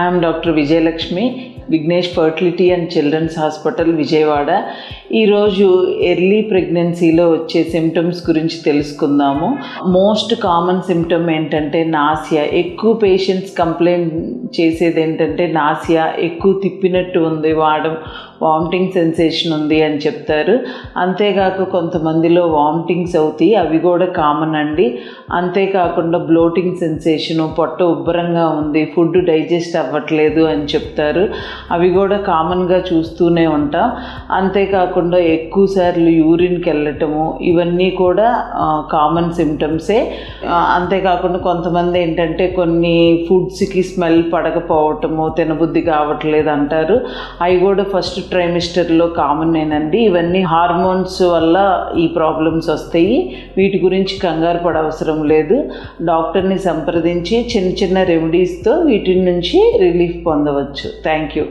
I'm doctor Vijayalakshmi Vignesh fertility and children's hospital Vijayawada. ఈరోజు early ప్రెగ్నెన్సీలో వచ్చే symptoms గురించి తెలుసుకుందాము. మోస్ట్ కామన్ సిమ్టమ్ ఏంటంటే నాసియా. ఎక్కువ పేషెంట్స్ కంప్లైంట్ చేసేది ఏంటంటే నాసియా. ఎక్కువ తిప్పినట్టు ఉంది వాడడం వామిటింగ్ సెన్సేషన్ ఉంది అని చెప్తారు. అంతేకాక కొంతమందిలో వామిటింగ్స్ అవుతాయి అవి కూడా కామన్ అండి. అంతేకాకుండా బ్లోటింగ్ సెన్సేషను పొట్ట ఉబ్బరంగా ఉంది ఫుడ్ డైజెస్ట్ అవ్వట్లేదు అని చెప్తారు. అవి కూడా కామన్గా చూస్తూనే ఉంటాం. అంతేకాకుండా ఎక్కువ సార్లు యూరిన్కి వెళ్ళటము ఇవన్నీ కూడా కామన్ సిమ్టమ్సే అంతేకాకుండా కొంతమంది ఏంటంటే కొన్ని ఫుడ్స్కి స్మెల్ పడకపోవటము తినబుద్ధి కావట్లేదు అంటారు. అవి కూడా ఫస్ట్ ట్రైమిస్టర్లో కామనేనండి ఇవన్నీ హార్మోన్స్ వల్ల ఈ ప్రాబ్లమ్స్ వస్తాయి. వీటి గురించి కంగారు పడవసరం లేదు. డాక్టర్ని సంప్రదించి చిన్న చిన్న రెమెడీస్తో వీటి నుంచి రిలీఫ్ పొందవచ్చు. Thank you